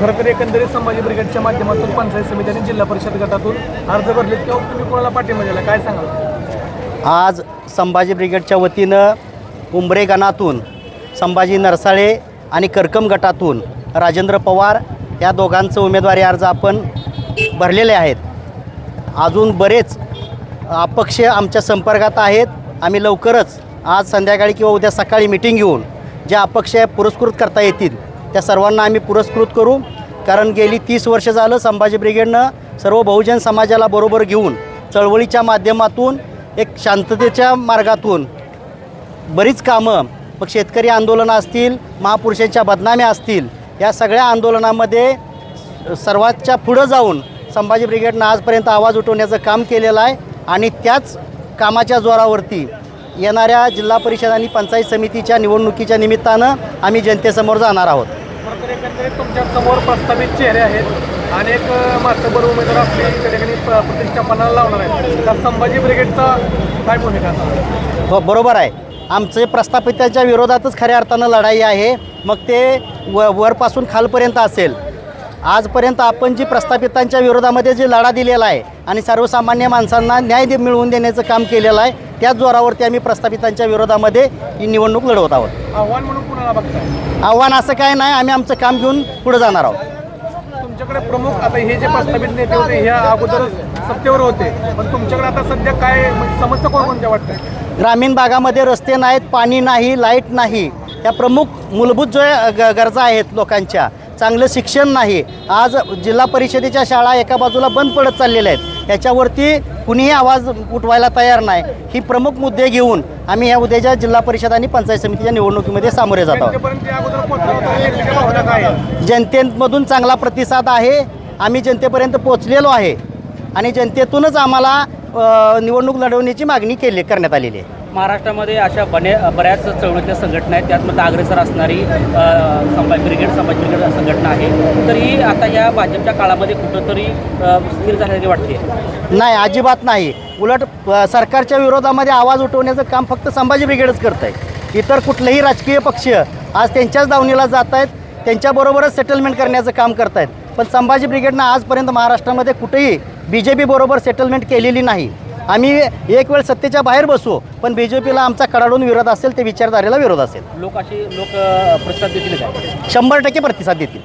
खरं तर एकंदरीत संभाजी ब्रिगेडच्या माध्यमातून पंचायत समिती आणि जिल्हा परिषद गटातून अर्ज भरले किंवा तुम्ही कोणाला पाठिंबा दिला काय सांगाल? आज संभाजी ब्रिगेडच्या वतीनं उंबरे गणातून संभाजी नरसाळे आणि करकम गटातून राजेंद्र पवार या दोघांचं उमेदवारी अर्ज आपण भरलेले आहेत. अजून बरेच अपक्ष आमच्या संपर्कात आहेत. आम्ही लवकरच आज संध्याकाळी किंवा उद्या सकाळी मिटिंग घेऊन जे अपक्ष पुरस्कृत करता येतील त्या सर्वांना आम्ही पुरस्कृत करू कारण गेली तीस वर्ष झालं संभाजी ब्रिगेडनं सर्व बहुजन समाजाला बरोबर घेऊन चळवळीच्या माध्यमातून एक शांततेच्या मार्गातून बरीच कामं मग शेतकरी आंदोलनं असतील महापुरुषांच्या बदनाम्या असतील या सगळ्या आंदोलनामध्ये सर्वांच्या पुढं जाऊन संभाजी ब्रिगेडनं आजपर्यंत आवाज उठवण्याचं काम केलेलं आहे आणि त्याच कामाच्या जोरावरती येणाऱ्या जिल्हा परिषद आणि पंचायत समितीच्या निवडणुकीच्या निमित्तानं आम्ही जनतेसमोर जाणार आहोत. खरं तुमच्यासमोर प्रस्तावित चेहरे आहेत अनेक मातबर उमेदवार आपली त्या ठिकाणी प्रतिष्ठापनाला लावणार आहेत. तर संभाजी ब्रिगेडचा काय भूमिका हो बरोबर आहे. आमचे प्रस्थापिताच्या विरोधातच खऱ्या अर्थानं लढाई आहे. मग ते व वरपासून खालपर्यंत असेल. आजपर्यंत आपण जी प्रस्थापितांच्या विरोधामध्ये जे लढा दिलेला आहे आणि सर्वसामान्य माणसांना न्याय दे मिळवून देण्याचं काम केलेलं आहे त्याच जोरावरती आम्ही प्रस्थापितांच्या विरोधामध्ये ही निवडणूक लढवत आहोत. आव्हान म्हणून कुणाला बघताय? आव्हान असं काय नाही आम्ही आमचं काम घेऊन पुढे जाणार आहोत. तुमच्याकडे प्रमुख आता हे जे प्रस्तावित नेते होते ह्या अगोदर सत्तेवर होते. पण तुमच्याकडे आता सध्या काय म्हणजे समस्या कोणकोणत्या वाटतात ग्रामीण भागामध्ये रस्ते नाहीत पाणी नाही लाइट नाही. या प्रमुख मूलभूत जो गरजा आहेत लोकांच्या चांगलं शिक्षण नाही. आज जिल्हा परिषदेच्या शाळा एका बाजूला बंद पडत चाललेल्या आहेत. याच्यावरती कुणीही आवाज उठवायला तयार नाही. ही प्रमुख मुद्दे घेऊन आम्ही या उद्याच्या जिल्हा परिषद आणि पंचायत समितीच्या निवडणुकीमध्ये सामोरे जात आहोत. जनतेमधून चांगला प्रतिसाद आहे. आम्ही जनतेपर्यंत पोचलेलो आहे. आणि जनतेतूनच आम्हाला निवडणूक लढवण्याची मागणी केली करण्यात आलेली आहे. महाराष्ट्रामध्ये अशा बने बऱ्याच चळवळीतल्या संघटना आहेत. त्यातमध्ये अग्रेसर असणारी संभाजी ब्रिगेड संभाजी ब्रिगेड संघटना आहे. तर ही आता या भाजपच्या काळामध्ये कुठंतरी स्थिर झाल्याची वाटते. नाही अजिबात नाही. उलट सरकारच्या विरोधामध्ये आवाज उठवण्याचं काम फक्त संभाजी ब्रिगेडच करत आहे इतर कुठलेही राजकीय पक्ष आज त्यांच्याच दावणीला जात आहेत. त्यांच्याबरोबरच सेटलमेंट करण्याचं काम करत आहेत पण संभाजी ब्रिगेडनं आजपर्यंत महाराष्ट्रामध्ये कुठेही बी जे पीबरोबर सेटलमेंट केलेली नाही. आम्ही एक वेळ सत्तेच्या बाहेर बसू पण बी जे पीला आमचा कडाडून विरोध असेल ते विचारधारेला विरोध असेल. लोक अशी लोक प्रतिसाद देतील शंभर टक्के प्रतिसाद देतील.